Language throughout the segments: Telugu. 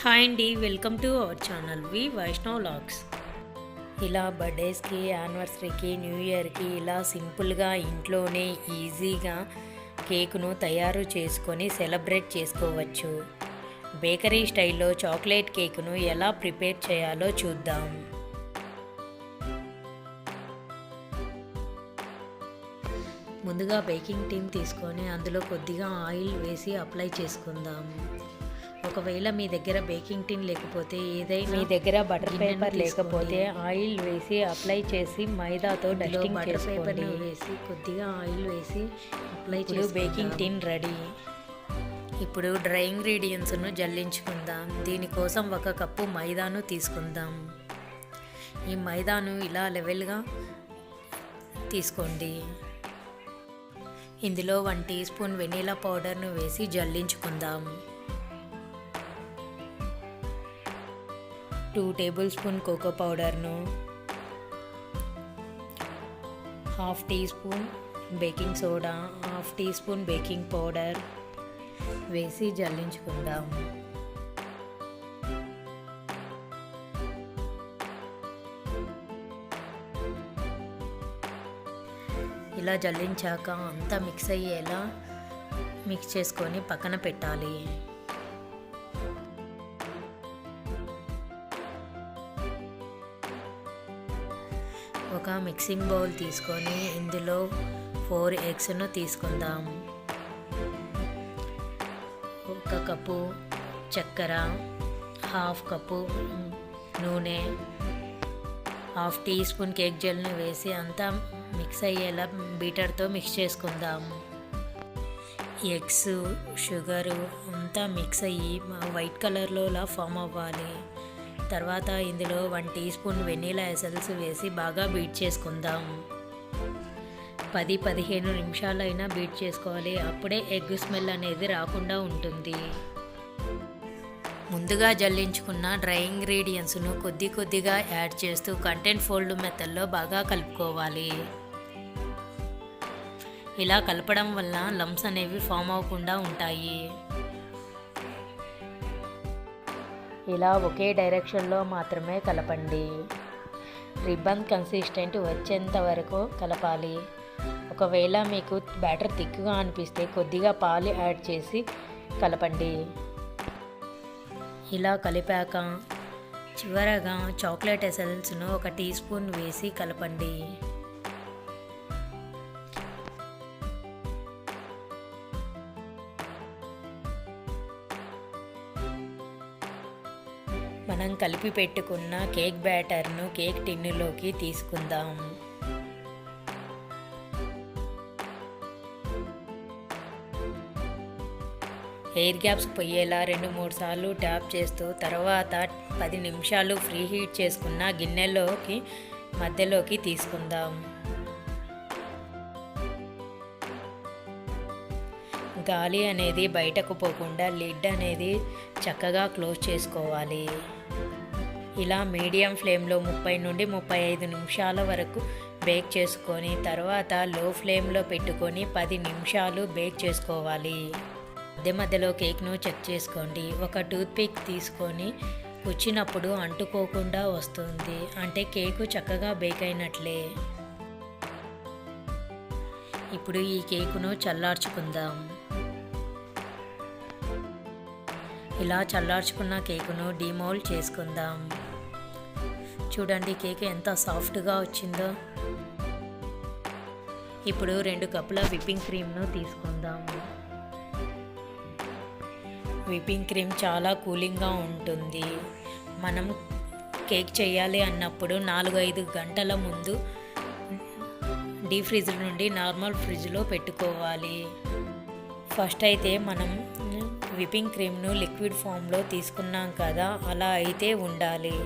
హాయ్ అండి welcome to our channel. We Vaishnav logs. ఇలా బర్త్డేస్కి యానివర్సరీకి న్యూ ఇయర్కి ఇలా సింపుల్గా ఇంట్లోనే ఈజీగా కేకును తయారు చేసుకొని సెలబ్రేట్ చేసుకోవచ్చు. బేకరీ స్టైల్లో చాక్లెట్ కేకును ఎలా ప్రిపేర్ చేయాలో చూద్దాం. ముందుగా బేకింగ్ టీమ్ తీసుకొని అందులో కొద్దిగా ఆయిల్ వేసి అప్లై చేసుకుందాం. ఒకవేళ మీ దగ్గర బేకింగ్ టిన్ లేకపోతే ఏదైనా మీ దగ్గర బటర్ పేపర్ లేకపోతే ఆయిల్ వేసి అప్లై చేసి మైదాతో డస్టింగ్ బటర్ పేపర్ వేసి కొద్దిగా ఆయిల్ వేసి అప్లై చేసి బేకింగ్ టిన్ రెడీ. ఇప్పుడు డ్రై ఇంగ్రీడియంట్స్ను జల్లించుకుందాం. దీనికోసం ఒక కప్పు మైదాను తీసుకుందాం. ఈ మైదాను ఇలా లెవెల్గా తీసుకోండి. ఇందులో వన్ టీ స్పూన్ వెనీలా పౌడర్ను వేసి జల్లించుకుందాం. Two table spoon cocoa పౌడర్ను half tea spoon baking soda half tea spoon baking powder వేసి జల్లించుకుందాం. ఇలా జల్లించాక అంతా మిక్స్ అయ్యేలా మిక్స్ చేసుకొని పక్కన పెట్టాలి. ఒక మిక్సింగ్ బౌల్ తీసుకొని ఇందులో ఫోర్ ఎగ్స్ను తీసుకుందాం. ఒక కప్పు చక్కెర హాఫ్ కప్పు నూనె హాఫ్ టీ స్పూన్ కేక్ జెల్ని వేసి అంతా మిక్స్ అయ్యేలా బీటర్తో మిక్స్ చేసుకుందాం. ఎగ్స్ షుగరు అంతా మిక్స్ అయ్యి వైట్ కలర్లో ఫామ్ అవ్వాలి. తర్వాత ఇందులో one tea spoon vanilla essence వేసి బాగా బీట్ చేసుకుందాం. పది పదిహేను నిమిషాలైనా బీట్ చేసుకోవాలి. అప్పుడే ఎగ్ స్మెల్ అనేది రాకుండా ఉంటుంది. ముందుగా జల్లించుకున్న డ్రై ఇంగ్రీడియంట్స్ను కొద్ది కొద్దిగా యాడ్ చేస్తూ కంటెంట్ ఫోల్డ్ మెథడ్లో బాగా కలుపుకోవాలి. ఇలా కలపడం వల్ల లమ్స్ అనేవి ఫామ్ అవ్వకుండా ఉంటాయి. ఇలా ఒకే డైరెక్షన్లో మాత్రమే కలపండి. రిబ్బన్ కన్సిస్టెంట్ వచ్చేంత వరకు కలపాలి. ఒకవేళ మీకు బ్యాటర్ థిక్గా అనిపిస్తే కొద్దిగా పాలు యాడ్ చేసి కలపండి. ఇలా కలిపాక చివరగా చాక్లెట్ ఎసెన్స్ను ఒక టీ స్పూన్ వేసి కలపండి. మనం కలిపి పెట్టుకున్న కేక్ బ్యాటర్ను కేక్ టిన్నులోకి తీసుకుందాం. ఎయిర్ గ్యాప్స్ పోయేలా రెండు మూడు సార్లు ట్యాప్ చేస్తూ తర్వాత పది నిమిషాలు ఫ్రీ హీట్ చేసుకున్న గిన్నెలోకి మధ్యలోకి తీసుకుందాం. గాలి అనేది బయటకు పోకుండా లిడ్ అనేది చక్కగా క్లోజ్ చేసుకోవాలి. ఇలా మీడియం ఫ్లేమ్లో ముప్పై నుండి ముప్పై ఐదు నిమిషాల వరకు బేక్ చేసుకొని తర్వాత లో ఫ్లేమ్లో పెట్టుకొని పది నిమిషాలు బేక్ చేసుకోవాలి. మధ్య మధ్యలో కేక్ను చెక్ చేసుకోండి. ఒక టూత్పిక్ తీసుకొని వచ్చినప్పుడు అంటుకోకుండా వస్తుంది. అంటే కేకు చక్కగా బేక్ అయినట్లే. ఇప్పుడు ఈ కేకును చల్లార్చుకుందాం. ఇలా చల్లార్చుకున్న కేకును డిమోల్డ్ చేసుకుందాం. చూడండి కేక్ ఎంత సాఫ్ట్గా వచ్చిందో. ఇప్పుడు రెండు కప్పుల విప్పింగ్ క్రీమ్ను తీసుకుందాము. విప్పింగ్ క్రీమ్ చాలా కూలింగ్గా ఉంటుంది. మనం కేక్ చేయాలి అన్నప్పుడు నాలుగు ఐదు గంటల ముందు డీ ఫ్రిడ్జ్ నుండి నార్మల్ ఫ్రిడ్జ్లో పెట్టుకోవాలి. ఫస్ట్ అయితే మనం విప్పింగ్ క్రీమ్ను లిక్విడ్ ఫామ్లో తీసుకున్నాం కదా అలా అయితే ఉండాలి.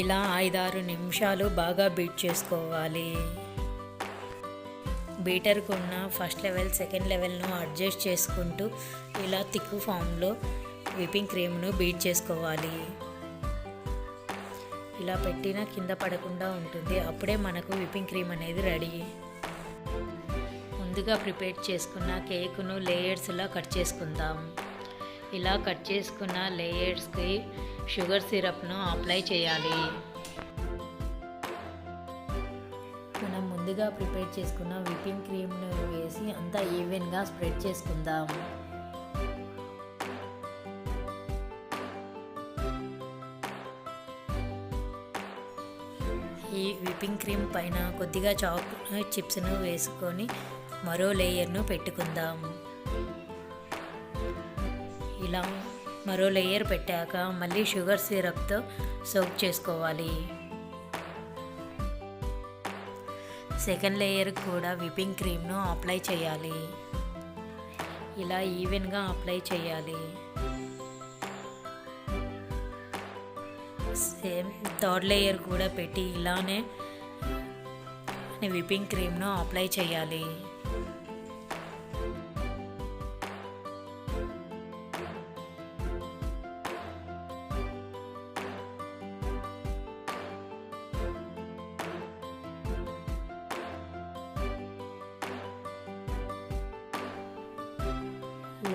ఇలా ఐదారు నిమిషాలు బాగా బీట్ చేసుకోవాలి. బీటర్కు ఉన్న ఫస్ట్ లెవెల్ సెకండ్ లెవెల్ను అడ్జస్ట్ చేసుకుంటూ ఇలా తిక్కు ఫామ్లో విప్పింగ్ క్రీమ్ను బీట్ చేసుకోవాలి. ఇలా పెట్టిన కింద పడకుండా ఉంటుంది. అప్పుడే మనకు విప్పింగ్ క్రీమ్ అనేది రెడీ. ముందుగా ప్రిపేర్ చేసుకున్న కేకును లేయర్స్లా కట్ చేసుకుందాం. ఇలా కట్ చేసుకున్న లేయర్స్కి షుగర్ సిరప్ను అప్లై చేయాలి. మనం ముందుగా ప్రిపేర్ చేసుకున్న విపింగ్ క్రీమ్ను వేసి అంతా ఈవెన్గా స్ప్రెడ్ చేసుకుందాం. ఈ విపింగ్ క్రీమ్ పైన కొద్దిగా చాక్లెట్ చిప్స్ను వేసుకొని మరో లేయర్ను పెట్టుకుందాం. ఇలా మరో లేయర్ పెట్టాక మళ్ళీ షుగర్ సిరప్తో సోక్ చేసుకోవాలి. సెకండ్ లేయర్ కూడా విపింగ్ క్రీమ్ను అప్లై చేయాలి. ఇలా ఈవెన్గా అప్లై చేయాలి. సేమ్ థర్డ్ లేయర్ కూడా పెట్టి ఇలానే విపింగ్ క్రీమ్ను అప్లై చేయాలి.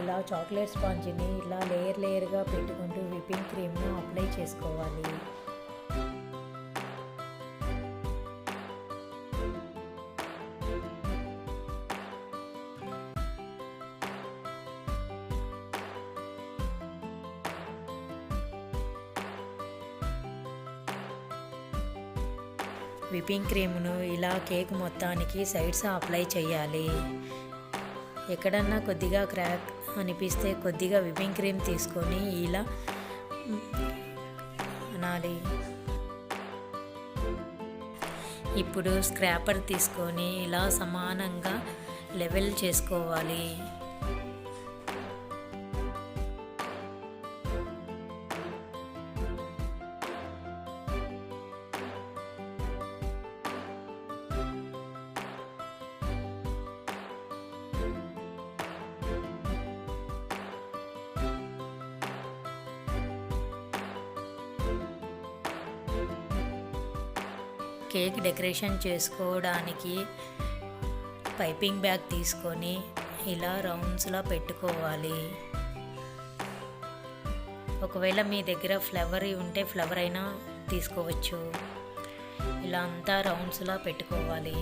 ఇలా చాక్లెట్ స్పాంజిని ఇలా లేయర్ లేయర్గా పెట్టుకుంటూ విపింగ్ క్రీమ్ను అప్లై చేసుకోవాలి. విపింగ్ క్రీమ్ను ఇలా కేక్ మొత్తానికి సైడ్స్ అప్లై చేయాలి. ఎక్కడన్నా కొద్దిగా క్రాక్ అనిపిస్తే కొద్దిగా విపింగ్ క్రీమ్ తీసుకొని ఇలా అనాలి. ఇప్పుడు స్క్రాపర్ తీసుకొని ఇలా సమానంగా లెవెల్ చేసుకోవాలి. కేక్ డెకరేషన్ చేసుకోవడానికి పైపింగ్ బ్యాగ్ తీసుకొని ఇలా రౌండ్స్లా పెట్టుకోవాలి. ఒకవేళ మీ దగ్గర ఫ్లవర్ ఉంటే ఫ్లవర్ అయినా తీసుకోవచ్చు. ఇలా అంతా రౌండ్స్లా పెట్టుకోవాలి.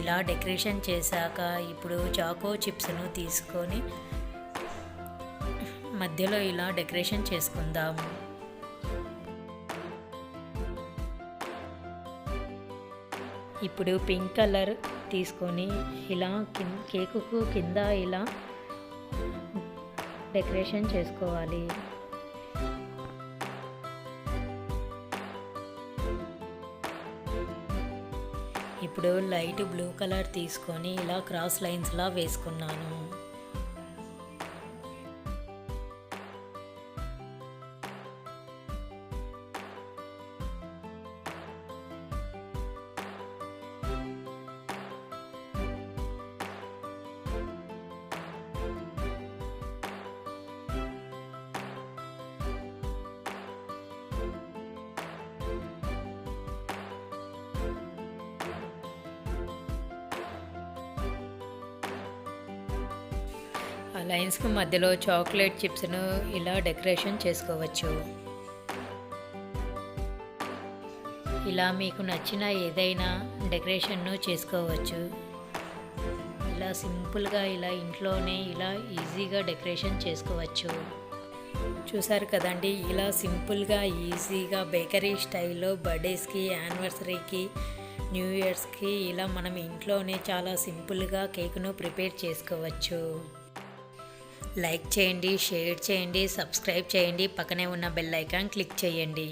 ఇలా డెకరేషన్ చేశాక ఇప్పుడు చాకో చిప్స్ను తీసుకొని మధ్యలో ఇలా డెకరేషన్ చేసుకుందాము. ఇప్పుడు పింక్ కలర్ తీసుకొని ఇలా కేకుకు కింద ఇలా డెకరేషన్ చేసుకోవాలి. ఇప్పుడు లైట్ బ్లూ కలర్ తీసుకొని ఇలా క్రాస్ లైన్స్లా వేసుకున్నాను. ఆ లైన్స్కి మధ్యలో చాక్లెట్ చిప్స్ను ఇలా డెకరేషన్ చేసుకోవచ్చు. ఇలా మీకు నచ్చిన ఏదైనా డెకరేషన్ను చేసుకోవచ్చు. ఇలా సింపుల్గా ఇలా ఇంట్లోనే ఇలా ఈజీగా డెకరేషన్ చేసుకోవచ్చు. చూసారు కదండి ఇలా సింపుల్గా ఈజీగా బేకరీ స్టైల్లో బర్త్డేస్కి యానివర్సరీకి న్యూ ఇయర్స్కి ఇలా మనం ఇంట్లోనే చాలా సింపుల్గా కేక్ను ప్రిపేర్ చేసుకోవచ్చు. లైక్ చేయండి షేర్ చేయండి సబ్స్క్రైబ్ చేయండి పక్కనే ఉన్న బెల్ ఐకాన్ క్లిక్ చేయండి.